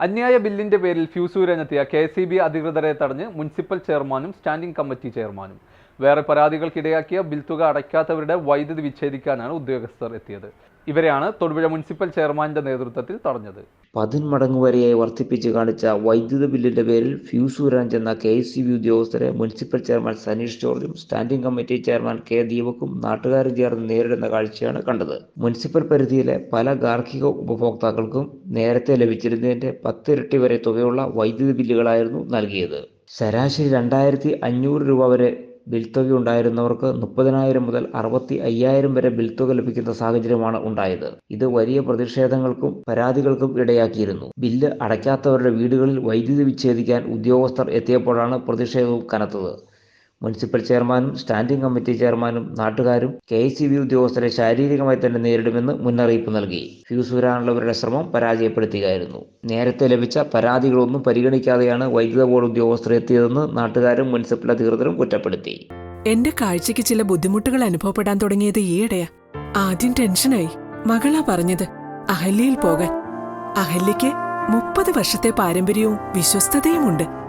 അന്യായ ബില്ലിന്റെ പേരിൽ ഫ്യൂസൂരനെത്തിയ കെ സി ബി അധികൃതരെ തടഞ്ഞ് മുനിസിപ്പൽ ചെയർമാനും സ്റ്റാൻഡിംഗ് കമ്മിറ്റി ചെയർമാനും വേറെ പരാതികൾക്കിടയാക്കിയ ബിൽ തുക അടയ്ക്കാത്തവരുടെ വൈദ്യുതി വിച്ഛേദിക്കാനാണ് ഉദ്യോഗസ്ഥർ എത്തിയത്. ഇവരെയാണ് തൊടുപുഴ മുനിസിപ്പൽ ചെയർമാന്റെ നേതൃത്വത്തിൽ തടഞ്ഞത്. പതിന്മടങ്ങ് വരെയായി വർദ്ധിപ്പിച്ച് കാണിച്ച വൈദ്യുത ബില്ലിന്റെ പേരിൽ ഫ്യൂസ് ഊരാൻ ചെന്ന കെ എസ് സി ബി ഉദ്യോഗസ്ഥരെ മുനിസിപ്പൽ ചെയർമാൻ സനീഷ് ജോർജും സ്റ്റാൻഡിംഗ് കമ്മിറ്റി ചെയർമാൻ കെ ദീപക്കും നാട്ടുകാരും ചേർന്ന് നേരിടുന്ന കാഴ്ചയാണ് കണ്ടത്. മുനിസിപ്പൽ പരിധിയിലെ പല ഗാർഹിക ഉപഭോക്താക്കൾക്കും നേരത്തെ ലഭിച്ചിരുന്നതിന്റെ പത്തിരട്ടി വരെ തുകയുള്ള വൈദ്യുതി ബില്ലുകളായിരുന്നു നൽകിയത്. ശരാശരി രണ്ടായിരത്തി അഞ്ഞൂറ് രൂപ വരെ ബിൽ തുക ഉണ്ടായിരുന്നവർക്ക് മുപ്പതിനായിരം മുതൽ അറുപത്തി അയ്യായിരം വരെ ബിൽ തുക ലഭിക്കുന്ന സാഹചര്യമാണ് ഉണ്ടായത്. ഇത് വലിയ പ്രതിഷേധങ്ങൾക്കും പരാതികൾക്കും ഇടയാക്കിയിരുന്നു. ബില്ല് അടയ്ക്കാത്തവരുടെ വീടുകളിൽ വൈദ്യുതി വിച്ഛേദിക്കാൻ ഉദ്യോഗസ്ഥർ എത്തിയപ്പോഴാണ് പ്രതിഷേധവും കനത്തത്. മുനിസിപ്പൽ ചെയർമാനും സ്റ്റാൻഡിംഗ് കമ്മിറ്റി ചെയർമാനും നാട്ടുകാരും കെ സി ബി ഉദ്യോഗസ്ഥരെ ശാരീരികമായി തന്നെ നേരിടുമെന്ന് മുന്നറിയിപ്പ് നൽകി. ഫ്യൂസ് വരാനുള്ളവരുടെ ശ്രമം പരാജയപ്പെടുത്തുകയായിരുന്നു. നേരത്തെ ലഭിച്ച പരാതികളൊന്നും പരിഗണിക്കാതെയാണ് വൈദ്യുത ബോർഡ് ഉദ്യോഗസ്ഥർ എത്തിയതെന്ന് നാട്ടുകാരും മുനിസിപ്പൽ അധികൃതരും കുറ്റപ്പെടുത്തി. എന്റെ കാഴ്ചയ്ക്ക് ചില ബുദ്ധിമുട്ടുകൾ അനുഭവപ്പെടാൻ തുടങ്ങിയത് ഈയിടെയാ. ആദ്യം ടെൻഷനായി. മകളാ പറഞ്ഞത് അഹല്യയിൽ പോകാൻ. അഹല്യയ്ക്ക് മുപ്പത് വർഷത്തെ പാരമ്പര്യവും വിശ്വസ്തതയുമുണ്ട്.